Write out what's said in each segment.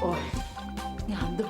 어, 야안 돼.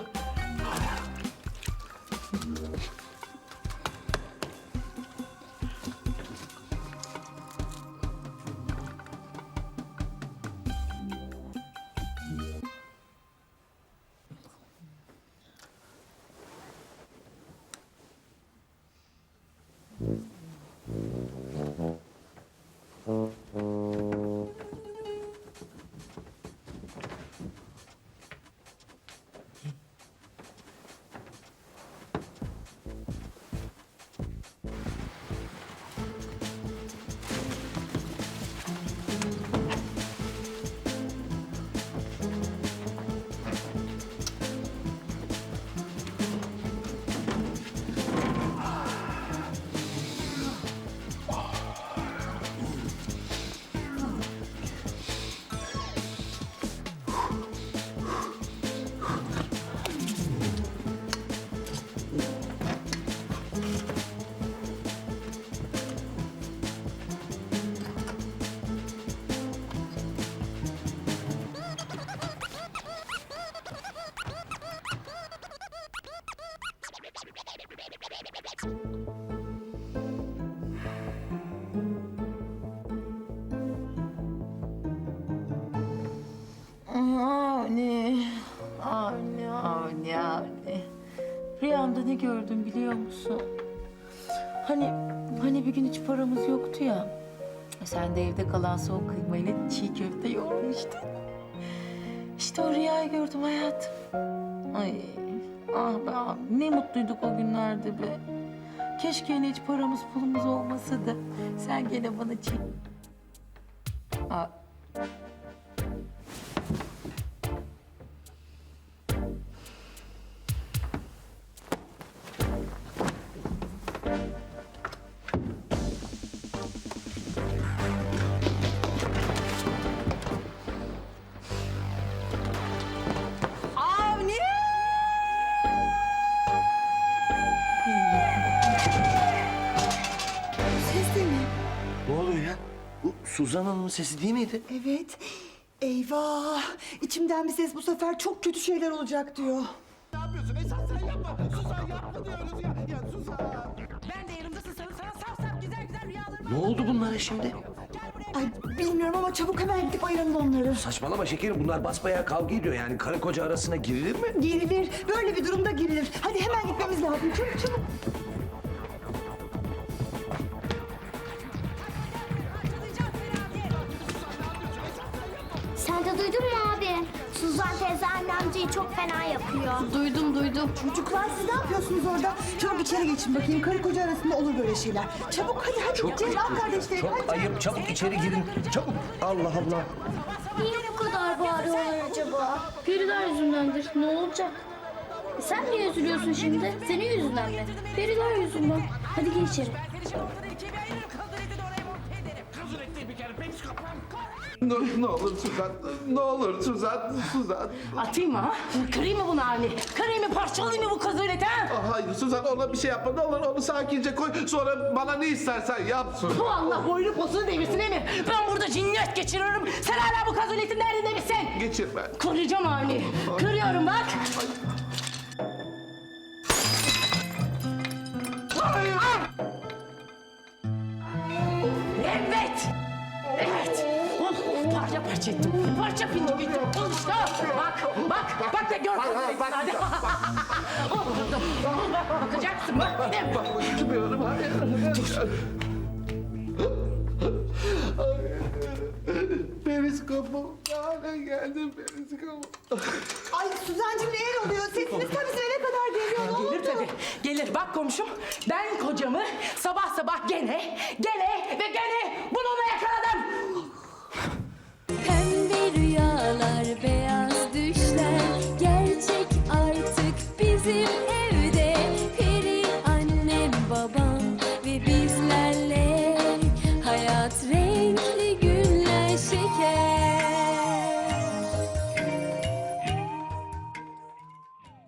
Anne, anne, anne. Rüyamda ne gördüm biliyor musun? Hani, hani bir gün hiç paramız yoktu ya. Sen de evde kalan soğuk kıymayla çiğ köfte yoğurmuştun. İşte o rüyayı gördüm hayatım. Ay, ah be abi, ne mutluyduk o günlerde be. Keşke yine hiç paramız pulumuz olmasa da sen gene bana çiğ... Aa, Suzan Hanım'ın sesi değil miydi? Evet. Eyvah. İçimden bir ses bu sefer çok kötü şeyler olacak diyor. Ne yapıyorsun? Esas sen yapma. Suzan yapma diyoruz ya. Ya Suzan. Ben de yanımdasın sana, sana saf saf güzel güzel rüyalarım var. Ne oldu bunlara şimdi? Ay bilmiyorum ama çabuk hemen gidip ayıralım onları. Saçmalama şekerim bunlar basbayağı kavga ediyor yani karı koca arasına girilir mi? Girilir. Böyle bir durumda girilir. Hadi hemen gitmemiz lazım. Çabuk çabuk. Annemciyi çok fena yapıyor. Duydum duydum. Çocuklar siz ne yapıyorsunuz orada? Çabuk içeri geçin bakayım. Karı koca arasında olur böyle şeyler. Çabuk hadi hadi. Çok Ceylan ayıp. kardeşlerim. Çok hadi. ayıp. Çabuk içeri girin. Çabuk. Allah Allah. Niye bu kadar bağırıyorlar acaba? Feride yüzündendir. Ne olacak? E Sen niye üzülüyorsun şimdi? Senin yüzünden mi? Feride yüzünden. Hadi gir içeri. Ortadan ikiye bir ayırırım. Kazır eti Ne, ne olur Suzan. Ne olur Suzan. Suzan. Atayım mı ha? Kırayım mı bunu Avni? Kırayım mı parçalayayım mı bu kazı eti ha? Ah, Hayır Suzan ona bir şey yapma. Ne olur onu sakince koy. Sonra bana ne istersen yap Suzan. Bu Allah boynu posunu devirsin Emir. Ben burada cinnet geçiriyorum. Sen hala bu kazuletin derdinde misin? Geçirme. Kıracağım Avni. Kırıyorum bak. Ah! Oh, parça parça ettim. Parça pinçik ettim. Al işte. Bak, bak, bak da gör. Bak. Oh, Bakacaksın bak. de. Bakmıyorum hayır. Periskopu. Hale geldim periskopu. Ay Suzancığım neler oluyor? Sesiniz tabii size ne kadar geliyor. Ne Gelir oldu? tabii. Gelir. Bak komşum. Ben kocamı sabah sabah gene, gene